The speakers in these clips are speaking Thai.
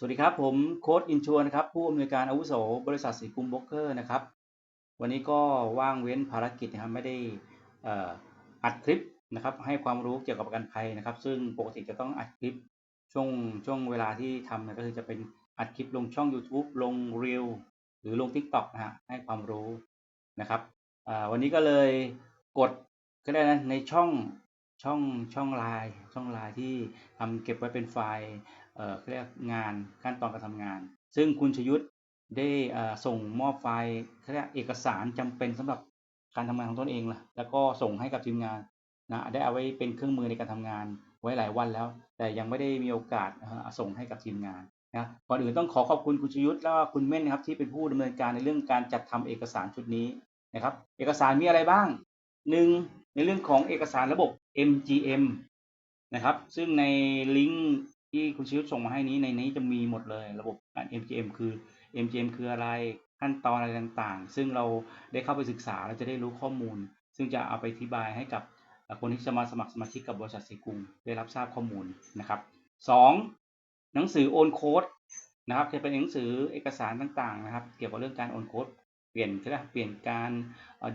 สวัสดีครับ ผมโค้ดอินชวนะครับ ผู้อำนวยการอาวุโสบริษัทสีกุมบล็อกเกอร์นะครับ วันนี้ก็ว่างเว้นภารกิจนะครับไม่ได้อ,อัดคลิปนะครับ ให้ความรู้เกี่ยวกับประกันภัยนะครับ ซึ่งปกติจะต้องอัดคลิปช่วงช่วงเวลาที่ทำนี่ยก็คือจะเป็นอัดคลิปลงช่อง YouTube ลง r e e l หรือลง TikTok นะฮะให้ความรู้นะครับวันนี้ก็เลยกดก็ได้นะในช่อง ช่องช่องไลน์ช่องไลน์ที่ทำเก็บไว้เป็นไฟล์เอ่อเรียกงานขั้นตอนการทำงาน ซึ่งคุณชยุทธได้เอ่อส่งมอบไฟล์เรียกเอกสารจำเป็นสำหรับการทำงานของตนเองล่ะแล้วก็ส่งให้กับทีมงานนะได้เอาไว้เป็นเครื่องมือในการทำงานไว้หลายวันแล้ว แต่ยังไม่ได้มีโอกาสส่งให้กับทีมงานนะก่อนอื่นต้องขอขอบคุณคุณชยุทธแล้วก็คุณเม่นนะครับที่เป็นผู้ดำเนินการในเรื่องการจัดทำเอกสารชุดนี้นะครับ เอกสารมีอะไรบ้าง หนึ่งในเรื่องของเอกสารระบบ MGM นะครับ ซึ่งในลิงก์ที่คุณชิวส่งมาให้นี้ในนี้จะมีหมดเลยระบบ MGM คือ MGM คืออะไรขั้นตอนอะไรต่างๆ ซึ่งเราได้เข้าไปศึกษาเราจะได้รู้ข้อมูล ซึ่งจะเอาไปอธิบายให้กับคนที่จะมาสมัครสมาชิกกับบริษัทสีกุงได้รับทราบข้อมูลนะครับสองหนังสือโอนโค้ดนะครับจะเป็นหนังสือเอกสารต่างๆนะครับ เกี่ยวกับเรื่องการโอนโค้ด เปลี่ยนใช่ไหมเปลี่ยนการ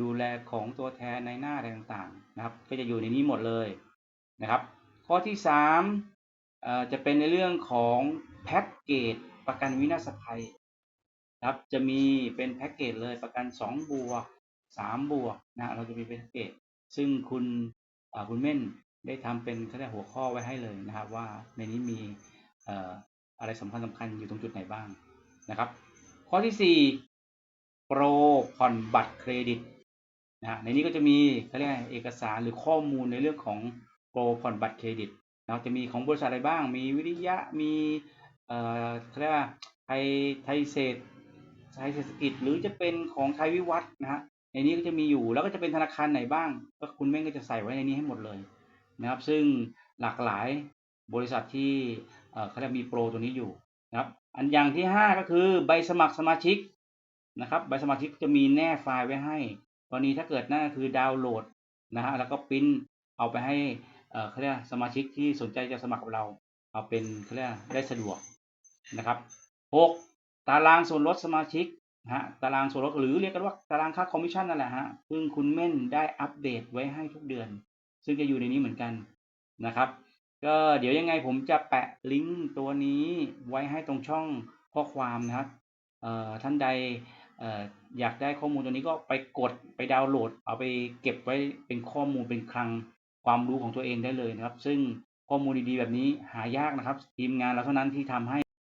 ดูแลของตัวแทนในหน้าอะไรต่างๆนะครับ ก็จะอยู่ในนี้หมดเลยนะครับ ข้อที่สามจะเป็นในเรื่องของแพ็กเกจประกันวินาศภัยครับจะมีเป็นแพ็กเกจเลยประกัน 2 บวก 3 บวกนะเราจะมีแพ็กเกจซึ่งคุณคุณเม่นได้ทำเป็นเขาเรียกหัวข้อไว้ให้เลยนะครับ ว่าในนี้มีอะไรสำคัญสำคัญอยู่ตรงจุดไหนบ้างนะครับ ข้อที่4 โปรผ่อนบัตรเครดิตนะในนี้ก็จะมีเขาเรียกเอกสารหรือข้อมูลในเรื่องของโปรผ่อนบัตรเครดิตเราจะมีของบริษัทอะไรบ้าง มีวิริยะมีเอ่อเรียกว่าไทยไทยเศรษฐไทยเศรษฐกิจหรือจะเป็นของไทยวิวัฒน์นะฮะในนี้ก็จะมีอยู่แล้วก็จะเป็นธนาคารไหนบ้าง ก็คุณแม่งก็จะใส่ไว้ในนี้ให้หมดเลยนะครับ ซึ่งหลากหลายบริษัทที่เขาเรียกมีโปรตัวนี้อยู่นะครับ อันอย่างที่ 5 ก็คือใบสมัครสมาชิก นะครับใบสมาชิกจะมีแน่ไฟล์ไว้ให้กรณีถ้าเกิดนั่นคือดาวน์โหลดนะฮะแล้วก็พิมพ์เอาไปให้เขาเรียกสมาชิกที่สนใจจะสมัครกับเรา เอาเป็นเขาเรียกได้สะดวกนะครับหกตารางส่วนลดสมาชิกฮะตารางส่วนลดหรือเรียกกันว่าตารางค่าคอมมิชชั่นนั่นแหละฮะซึ่งคุณเม่นได้อัปเดตไว้ให้ทุกเดือน ซึ่งจะอยู่ในนี้เหมือนกันนะครับ ก็เดี๋ยวยังไงผมจะแปะลิงก์ตัวนี้ไว้ให้ตรงช่องข้อความนะครับท่านใด อยากได้ข้อมูลตัวนี้ก็ไปกดไปดาวน์โหลด เอาไปเก็บไว้เป็นข้อมูลเป็นคลังความรู้ของตัวเองได้เลยนะครับ ซึ่งข้อมูลดีๆแบบนี้หายากนะครับ ทีมงานเราเท่านั้นที่ทำให้